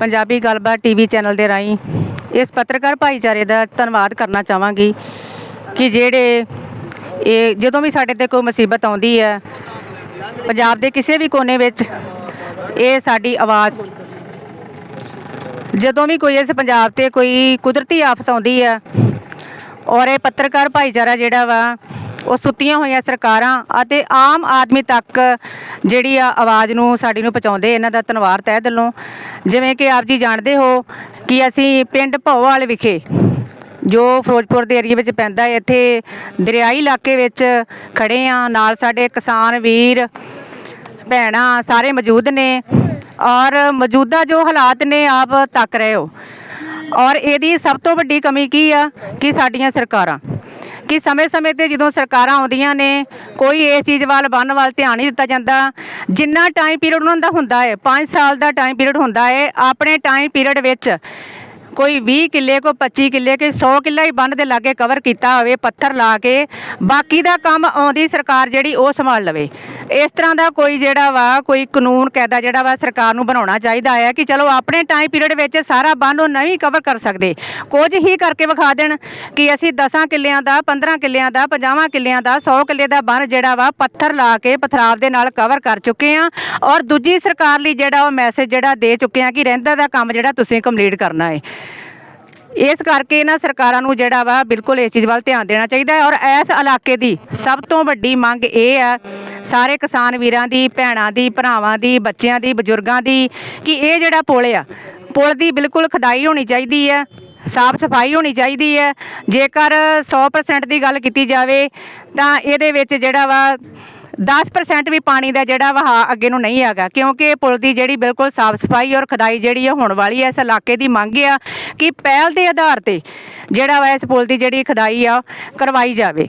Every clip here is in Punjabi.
ਪੰਜਾਬੀ ਗੱਲਬਾਤ ਟੀਵੀ ਚੈਨਲ ਦੇ ਰਾਹੀਂ ਇਸ ਪੱਤਰਕਾਰ ਭਾਈਚਾਰੇ ਦਾ ਧੰਨਵਾਦ ਕਰਨਾ ਚਾਹਾਂਗੀ ਕਿ ਜਿਹੜੇ ਇਹ ਜਦੋਂ ਵੀ ਸਾਡੇ ਤੇ ਕੋਈ ਮੁਸੀਬਤ ਆਉਂਦੀ ਹੈ, ਪੰਜਾਬ ਦੇ ਕਿਸੇ ਵੀ ਕੋਨੇ ਵਿੱਚ ਇਹ ਸਾਡੀ ਆਵਾਜ਼, ਜਦੋਂ ਵੀ ਕੋਈ ਇਸ ਪੰਜਾਬ ਤੇ ਕੋਈ ਕੁਦਰਤੀ ਆਫਤ ਆਉਂਦੀ ਹੈ ਔਰ ਇਹ ਪੱਤਰਕਾਰ ਭਾਈਚਾਰਾ ਜਿਹੜਾ ਵਾ ਉਹ ਸੁੱਤੀਆਂ ਹੋਈਆਂ ਸਰਕਾਰਾਂ ਅਤੇ ਆਮ ਆਦਮੀ ਤੱਕ ਜਿਹੜੀ ਆ ਆਵਾਜ਼ ਨੂੰ ਸਾਡੀ ਨੂੰ ਪਹੁੰਚਾਉਂਦੇ ਇਹਨਾਂ ਦਾ ਧੰਨਵਾਦ ਤਹਿ ਦਿਲੋਂ। ਜਿਵੇਂ ਕਿ ਆਪ ਜੀ ਜਾਣਦੇ ਹੋ ਕਿ ਅਸੀਂ ਪਿੰਡ ਭੌਵਾਲ ਵਿਖੇ, ਜੋ ਫਿਰੋਜ਼ਪੁਰ ਦੇ ਏਰੀਆ ਵਿੱਚ ਪੈਂਦਾ ਹੈ, ਇੱਥੇ ਦਰਿਆਈ ਇਲਾਕੇ ਵਿੱਚ ਖੜੇ ਆ ਨਾਲ ਸਾਡੇ ਕਿਸਾਨ ਵੀਰ, ਭੈਣਾਂ ਸਾਰੇ ਮੌਜੂਦ ਨੇ ਔਰ ਮੌਜੂਦਾ ਜੋ ਹਾਲਾਤ ਨੇ ਆਪ ਤੱਕ ਰਹੇ ਹੋ। ਔਰ ਇਹਦੀ ਸਭ ਤੋਂ ਵੱਡੀ ਕਮੀ ਕੀ ਆ? ਕਿ ਸਾਡੀਆਂ ਸਰਕਾਰਾਂ। ਕਿ ਸਮੇਂ-ਸਮੇਂ ਤੇ ਜਦੋਂ ਸਰਕਾਰਾਂ ਆਉਂਦੀਆਂ ਨੇ, ਕੋਈ ਇਸ ਚੀਜ਼ ਵੱਲ ਬੰਨ ਵੱਲ ਧਿਆਨ ਨਹੀਂ ਦਿੱਤਾ ਜਾਂਦਾ। ਜਿੰਨਾ ਟਾਈਮ ਪੀਰੀਅਡ ਉਹਨਾਂ ਦਾ ਹੁੰਦਾ ਹੈ 5 ਸਾਲ ਦਾ ਟਾਈਮ ਪੀਰੀਅਡ ਹੁੰਦਾ ਹੈ, ਆਪਣੇ ਟਾਈਮ ਪੀਰੀਅਡ ਵਿੱਚ ਕੋਈ 20 ਕਿੱਲੇ ਕੋ 25 ਕਿੱਲੇ ਕੇ 100 ਕਿੱਲਾ ਹੀ ਬੰਨ ਦੇ ਲਾਗੇ ਕਵਰ ਕੀਤਾ ਹੋਵੇ, ਪੱਥਰ ਲਾ ਕੇ, ਬਾਕੀ ਦਾ ਕੰਮ ਆਉਂਦੀ ਸਰਕਾਰ ਜਿਹੜੀ ਉਹ ਸੰਭਾਲ ਲਵੇ। ਇਸ ਤਰ੍ਹਾਂ ਦਾ ਕੋਈ ਜਿਹੜਾ ਵਾ, ਕੋਈ ਕਾਨੂੰਨ ਕਾਇਦਾ ਜਿਹੜਾ ਵਾ ਸਰਕਾਰ ਨੂੰ ਬਣਾਉਣਾ ਚਾਹੀਦਾ ਹੈ ਕਿ ਚਲੋ ਆਪਣੇ ਟਾਈਮ ਪੀਰੀਅਡ ਵਿੱਚ ਸਾਰਾ ਬੰਨ ਉਹ ਨਹੀਂ ਕਵਰ ਕਰ ਸਕਦੇ। ਕੁਝ ਹੀ ਕਰਕੇ ਵਿਖਾ ਦੇਣ ਕਿ ਅਸੀਂ 10 ਕਿੱਲਿਆਂ ਦਾ 15 ਕਿੱਲਿਆਂ ਦਾ 50 ਕਿੱਲਿਆਂ ਦਾ 100 ਕਿੱਲੇ ਦਾ ਬੰਨ ਜਿਹੜਾ ਵਾ ਪੱਥਰ ਲਾ ਕੇ ਪਥਰਾਵ ਦੇ ਨਾਲ ਕਵਰ ਕਰ ਚੁੱਕੇ ਆ ਔਰ ਦੂਜੀ ਸਰਕਾਰ ਲਈ ਜਿਹੜਾ ਉਹ ਮੈਸੇਜ ਜਿਹੜਾ ਦੇ ਚੁੱਕੇ ਆ ਕਿ ਰਹਿੰਦਾ ਦਾ ਕੰਮ ਜਿਹੜਾ ਤੁਸੀਂ ਕੰਪਲੀਟ ਕਰਨਾ ਹੈ। ਇਸ ਕਰਕੇ ਇਹਨਾਂ ਸਰਕਾਰਾਂ ਨੂੰ ਜਿਹੜਾ ਵਾ ਬਿਲਕੁਲ ਇਸ ਚੀਜ਼ ਵੱਲ ਧਿਆਨ ਦੇਣਾ ਚਾਹੀਦਾ ਹੈ ਔਰ ਇਸ ਇਲਾਕੇ ਦੀ ਸਭ ਤੋਂ ਵੱਡੀ ਮੰਗ ਇਹ ਹੈ ਸਾਰੇ ਕਿਸਾਨ ਵੀਰਾਂ ਦੀ, ਭੈਣਾਂ ਦੀ, ਭਰਾਵਾਂ ਦੀ, ਬੱਚਿਆਂ ਦੀ, ਬਜ਼ੁਰਗਾਂ ਦੀ, ਕਿ ਇਹ ਜਿਹੜਾ ਪੁਲ ਆ, ਪੁਲ ਦੀ ਬਿਲਕੁਲ ਖਦਾਈ ਹੋਣੀ ਚਾਹੀਦੀ ਹੈ, ਸਾਫ਼ ਸਫ਼ਾਈ ਹੋਣੀ ਚਾਹੀਦੀ ਹੈ। ਜੇਕਰ 100% ਦੀ ਗੱਲ ਕੀਤੀ ਜਾਵੇ, ਤਾਂ ਇਹਦੇ ਵਿੱਚ ਜਿਹੜਾ ਵਾ 10% ਵੀ ਪਾਣੀ ਦਾ ਜਿਹੜਾ ਵਹਾ ਅੱਗੇ ਨੂੰ ਨਹੀਂ ਹੈਗਾ, ਕਿਉਂਕਿ ਪੁਲ ਦੀ ਜਿਹੜੀ ਬਿਲਕੁਲ ਸਾਫ਼ ਸਫ਼ਾਈ ਔਰ ਖਦਾਈ ਜਿਹੜੀ ਆ, ਹੋਣ ਵਾਲੀ ਹੈ ਇਸ ਇਲਾਕੇ ਦੀ ਮੰਗ ਆ ਕਿ ਪਹਿਲ ਦੇ ਆਧਾਰ ਤੇ ਜਿਹੜਾ ਵਾ ਇਸ ਪੁਲ ਦੀ ਜਿਹੜੀ ਖਦਾਈ ਆ, ਕਰਵਾਈ ਜਾਵੇ।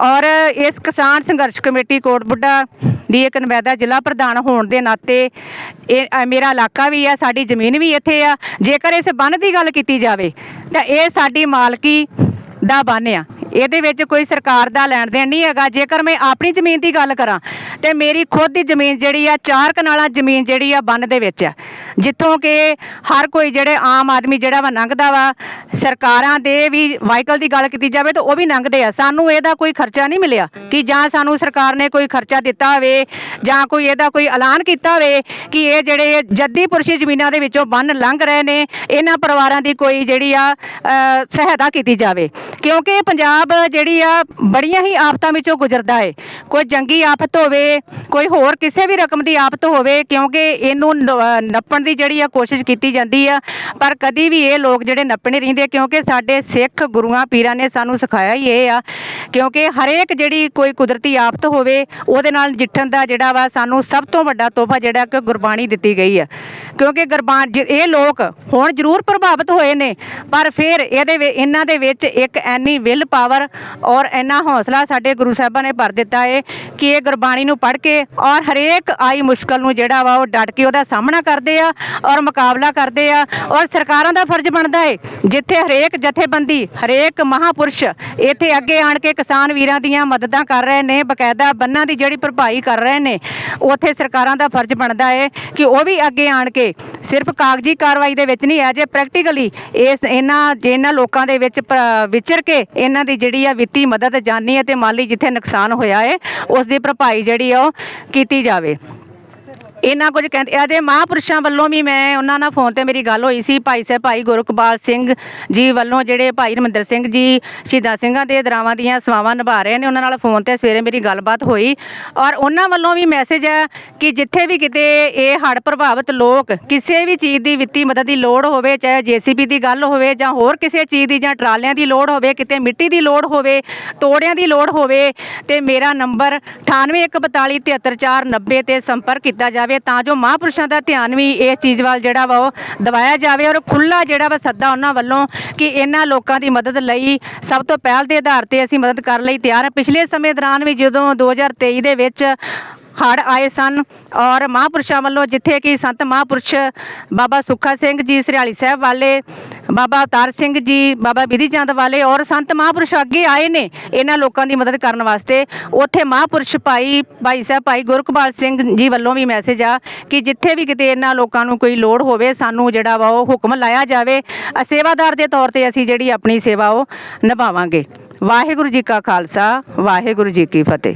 ਔਰ ਇਸ ਕਿਸਾਨ ਸੰਘਰਸ਼ ਕਮੇਟੀ ਕੋਟਬੁੱਢਾ ਦੀ ਇੱਕ ਨਵੈਦਾ ਜ਼ਿਲ੍ਹਾ ਪ੍ਰਧਾਨ ਹੋਣ ਦੇ ਨਾਤੇ ਇਹ ਮੇਰਾ ਇਲਾਕਾ ਵੀ ਆ, ਸਾਡੀ ਜ਼ਮੀਨ ਵੀ ਇੱਥੇ ਆ। ਜੇਕਰ ਇਸ ਬੰਨ ਦੀ ਗੱਲ ਕੀਤੀ ਜਾਵੇ, ਤਾਂ ਇਹ ਸਾਡੀ ਮਾਲਕੀ ਦਾ ਬੰਨ ਆ। ਇਹਦੇ ਵਿੱਚ ਕੋਈ ਸਰਕਾਰ ਦਾ ਲੈਣ ਦੇਣ ਨਹੀਂ ਹੈਗਾ। ਜੇਕਰ ਮੈਂ ਆਪਣੀ ਜ਼ਮੀਨ ਦੀ ਗੱਲ ਕਰਾਂ, ਤੇ ਮੇਰੀ ਖੁਦ ਦੀ ਜ਼ਮੀਨ ਜਿਹੜੀ ਆ, ਚਾਰ ਕਨਾਲਾਂ ਜ਼ਮੀਨ ਜਿਹੜੀ ਆ, ਬੰਨ ਦੇ ਵਿੱਚ ਆ। ਜਿੱਥੋਂ ਕਿ ਹਰ ਕੋਈ ਜਿਹੜੇ ਆਮ ਆਦਮੀ ਜਿਹੜਾ ਵਾ ਲੰਘਦਾ ਵਾ, ਸਰਕਾਰਾਂ ਦੇ ਵੀ ਵਾਹੀਕਲ ਦੀ ਗੱਲ ਕੀਤੀ ਜਾਵੇ, ਤਾਂ ਉਹ ਵੀ ਲੰਘਦੇ ਆ। ਸਾਨੂੰ ਇਹਦਾ ਕੋਈ ਖਰਚਾ ਨਹੀਂ ਮਿਲਿਆ ਕਿ ਜਾਂ ਸਾਨੂੰ ਸਰਕਾਰ ਨੇ ਕੋਈ ਖਰਚਾ ਦਿੱਤਾ ਹੋਵੇ, ਜਾਂ ਕੋਈ ਇਹਦਾ ਕੋਈ ਐਲਾਨ ਕੀਤਾ ਹੋਵੇ ਕਿ ਇਹ ਜਿਹੜੇ ਜੱਦੀ ਪੁਰਸ਼ੀ ਜ਼ਮੀਨਾਂ ਦੇ ਵਿੱਚੋਂ ਬੰਨ ਲੰਘ ਰਹੇ ਨੇ, ਇਹਨਾਂ ਪਰਿਵਾਰਾਂ ਦੀ ਕੋਈ ਜਿਹੜੀ ਆ ਸਹਾਇਤਾ ਕੀਤੀ ਜਾਵੇ। ਕਿਉਂਕਿ ਪੰਜਾਬ ਪੰਜਾਬ ਜਿਹੜੀ ਆ, ਬੜੀਆਂ ਹੀ ਆਫਤਾਂ ਵਿੱਚੋਂ ਗੁਜ਼ਰਦਾ ਏ। ਕੋਈ ਜੰਗੀ ਆਫਤ ਹੋਵੇ, ਕੋਈ ਹੋਰ ਕਿਸੇ ਵੀ ਰਕਮ ਦੀ ਆਫਤ ਹੋਵੇ, ਕਿਉਂਕਿ ਇਹਨੂੰ ਨੱਪਣ ਦੀ ਜਿਹੜੀ ਆ ਕੋਸ਼ਿਸ਼ ਕੀਤੀ ਜਾਂਦੀ ਆ, ਪਰ ਕਦੀ ਵੀ ਇਹ ਲੋਕ ਜਿਹੜੇ ਨੱਪਣੇ ਰਹਿੰਦੇ ਕਿਉਂਕਿ ਸਾਡੇ ਸਿੱਖ ਗੁਰੂਆਂ ਪੀਰਾਂ ਨੇ ਸਾਨੂੰ ਸਿਖਾਇਆ ਹੀ ਇਹ ਆ, ਕਿਉਂਕਿ ਹਰੇਕ ਜਿਹੜੀ ਕੋਈ ਕੁਦਰਤੀ ਆਫਤ ਹੋਵੇ, ਉਹਦੇ ਨਾਲ ਜਿੱਠਣ ਦਾ ਜਿਹੜਾ ਵਾ ਸਾਨੂੰ ਸਭ ਤੋਂ ਵੱਡਾ ਤੋਹਫਾ ਜਿਹੜਾ ਕਿ ਗੁਰਬਾਣੀ ਦਿੱਤੀ ਗਈ ਆ। ਕਿਉਂਕਿ ਗੁਰਬਾਣ, ਜ- ਇਹ ਲੋਕ ਹੁਣ ਜ਼ਰੂਰ ਪ੍ਰਭਾਵਿਤ ਹੋਏ ਨੇ, ਪਰ ਫਿਰ ਇਹਦੇ ਇਹਨਾਂ ਦੇ ਵਿੱਚ ਇੱਕ ਐਨੀ ਵਿਲ ਪਾਵਰ ਔਰ ਇੰਨਾ ਹੌਸਲਾ ਸਾਡੇ ਗੁਰੂ ਸਾਹਿਬਾਂ ਨੇ ਭਰ ਦਿੱਤਾ ਹੈ ਕਿ ਇਹ ਗੁਰਬਾਣੀ ਨੂੰ ਪੜ੍ਹ ਕੇ ਔਰ ਹਰੇਕ ਆਈ ਮੁਸ਼ਕਲ ਨੂੰ ਜਿਹੜਾ ਵਾ ਉਹ ਡਟ ਕੇ ਉਹਦਾ ਸਾਹਮਣਾ ਕਰਦੇ ਆ ਔਰ ਮੁਕਾਬਲਾ ਕਰਦੇ ਆ ਔਰ ਸਰਕਾਰਾਂ ਦਾ ਫਰਜ਼ ਬਣਦਾ ਹੈ ਜਿੱਥੇ ਹਰੇਕ ਜਥੇਬੰਦੀ, ਹਰੇਕ ਮਹਾਪੁਰਸ਼ ਇੱਥੇ ਅੱਗੇ ਆਣ ਕੇ ਕਿਸਾਨ ਵੀਰਾਂ ਦੀਆਂ ਮਦਦਾਂ ਕਰ ਰਹੇ ਨੇ, ਬਕਾਇਦਾ ਬੰਨਾਂ ਦੀ ਜਿਹੜੀ ਭਰਪਾਈ ਕਰ ਰਹੇ ਨੇ, ਉੱਥੇ ਸਰਕਾਰਾਂ ਦਾ ਫਰਜ਼ ਬਣਦਾ ਹੈ ਕਿ ਉਹ ਵੀ ਅੱਗੇ ਆਣ ਕੇ ਸਿਰਫ ਕਾਗਜ਼ੀ ਕਾਰਵਾਈ ਦੇ ਵਿੱਚ ਨਹੀਂ ਹੈ ਜੇ ਪ੍ਰੈਕਟੀਕਲੀ ਇਸ ਇਹਨਾਂ ਇਹਨਾਂ ਲੋਕਾਂ ਦੇ ਵਿੱਚ ਵਿਚਰ ਕੇ ਇਹਨਾਂ ਦੀ ਜਿਹੜੀ ਆ ਵਿੱਤੀ ਮਦਦ ਜਾਨੀ ਅਤੇ ਮਾਲੀ ਜਿੱਥੇ ਨੁਕਸਾਨ ਹੋਇਆ ਹੈ, ਉਸ ਦੀ ਭਰਪਾਈ ਜਿਹੜੀ ਆ ਉਹ ਕੀਤੀ ਜਾਵੇ। ਇਹਨਾਂ ਕੁਝ ਕਹਿੰਦੇ, ਇਹਦੇ ਮਹਾਂਪੁਰਸ਼ਾਂ ਵੱਲੋਂ ਵੀ ਮੈਂ ਉਹਨਾਂ ਨਾਲ ਫੋਨ ਤੇ ਮੇਰੀ ਗੱਲ ਹੋਈ ਸੀ, ਭਾਈ ਸਾਹਿਬ, ਭਾਈ ਗੁਰਕਬਾਲ ਸਿੰਘ ਜੀ ਵੱਲੋਂ ਜਿਹੜੇ ਭਾਈ ਰਮਿੰਦਰ ਸਿੰਘ ਜੀ ਸ਼ਹੀਦਾਂ ਸਿੰਘਾਂ ਦੇ ਦਰਾਵਾਂ ਦੀਆਂ ਸੇਵਾਵਾਂ ਨਿਭਾ ਰਹੇ ਨੇ, ਉਹਨਾਂ ਨਾਲ ਫੋਨ ਤੇ ਸਵੇਰੇ ਮੇਰੀ ਗੱਲਬਾਤ ਹੋਈ ਔਰ ਉਹਨਾਂ ਵੱਲੋਂ ਵੀ ਮੈਸੇਜ ਹੈ ਕਿ ਜਿੱਥੇ ਵੀ ਕਿਤੇ ਇਹ ਹੜ੍ਹ ਪ੍ਰਭਾਵਿਤ ਲੋਕ ਕਿਸੇ ਵੀ ਚੀਜ਼ ਦੀ ਵਿੱਤੀ ਮਦਦ ਦੀ ਲੋੜ ਹੋਵੇ, ਚਾਹੇ ਜੀਸੀਪੀ ਦੀ ਗੱਲ ਹੋਵੇ ਜਾਂ ਹੋਰ ਕਿਸੇ ਚੀਜ਼ ਦੀ ਜਾਂ ਟਰਾਲਿਆਂ ਦੀ ਲੋੜ ਹੋਵੇ, ਕਿਤੇ ਮਿੱਟੀ ਦੀ ਲੋੜ ਹੋਵੇ, ਤੋੜਿਆਂ ਦੀ ਲੋੜ ਹੋਵੇ, ਤੇ ਮੇਰਾ ਨੰਬਰ 9814434490 ਤੇ ਸੰਪਰਕ ਕੀਤਾ ਜਾਵੇ। ਤਾਂ ਜੋ ਮਹਾਂਪੁਰਸ਼ਾਂ ਦਾ ਧਿਆਨ ਵੀ ਇਸ ਚੀਜ਼ ਵੱਲ ਜਿਹੜਾ ਵਾ ਉਹ ਦਿਵਾਇਆ ਜਾਵੇ ਔਰ ਖੁੱਲਾ ਜਿਹੜਾ ਵਾ ਸੱਦਾ ਉਹਨਾਂ ਵੱਲੋਂ ਕਿ ਇਹਨਾਂ ਲੋਕਾਂ ਦੀ ਮਦਦ ਲਈ ਸਭ ਤੋਂ ਪਹਿਲ ਦੇ ਆਧਾਰ ਤੇ ਅਸੀਂ ਮਦਦ ਕਰਨ ਲਈ ਤਿਆਰ ਹਾਂ। ਪਿਛਲੇ ਸਮੇਂ ਦੌਰਾਨ ਵੀ ਜਦੋਂ 2023 ਦੇ ਵਿੱਚ ਹੜ੍ਹ ਆਏ ਸਨ ਔਰ ਮਹਾਂਪੁਰਸ਼ਾਂ ਵੱਲੋਂ ਜਿੱਥੇ ਕਿ ਸੰਤ ਮਹਾਂਪੁਰਸ਼ ਬਾਬਾ ਸੁੱਖਾ ਸਿੰਘ ਜੀ ਸਰਿਆਲੀ ਸਾਹਿਬ ਵਾਲੇ ਬਾਬਾ ਅਵਤਾਰ ਸਿੰਘ ਜੀ, ਬਾਬਾ ਬਿਧੀ ਚੰਦ ਵਾਲੇ ਔਰ ਸੰਤ ਮਹਾਂਪੁਰਸ਼ ਅੱਗੇ ਆਏ ਨੇ ਇਹਨਾਂ ਲੋਕਾਂ ਦੀ ਮਦਦ ਕਰਨ ਵਾਸਤੇ। ਉੱਥੇ ਮਹਾਂਪੁਰਸ਼ ਭਾਈ ਭਾਈ ਸਾਹਿਬ, ਭਾਈ ਗੁਰਕਬਾਲ ਸਿੰਘ ਜੀ ਵੱਲੋਂ ਵੀ ਮੈਸੇਜ ਆ ਕਿ ਜਿੱਥੇ ਵੀ ਕਿਤੇ ਇਹਨਾਂ ਲੋਕਾਂ ਨੂੰ ਕੋਈ ਲੋੜ ਹੋਵੇ, ਸਾਨੂੰ ਜਿਹੜਾ ਵਾ ਉਹ ਹੁਕਮ ਲਾਇਆ ਜਾਵੇ। ਸੇਵਾਦਾਰ ਦੇ ਤੌਰ ਤੇ ਅਸੀਂ ਜਿਹੜੀ ਆਪਣੀ ਸੇਵਾ ਉਹ ਨਿਭਾਵਾਂਗੇ। ਵਾਹਿਗੁਰੂ ਜੀ ਕਾ ਖਾਲਸਾ, ਵਾਹਿਗੁਰੂ ਜੀ ਕੀ ਫਤਿਹ।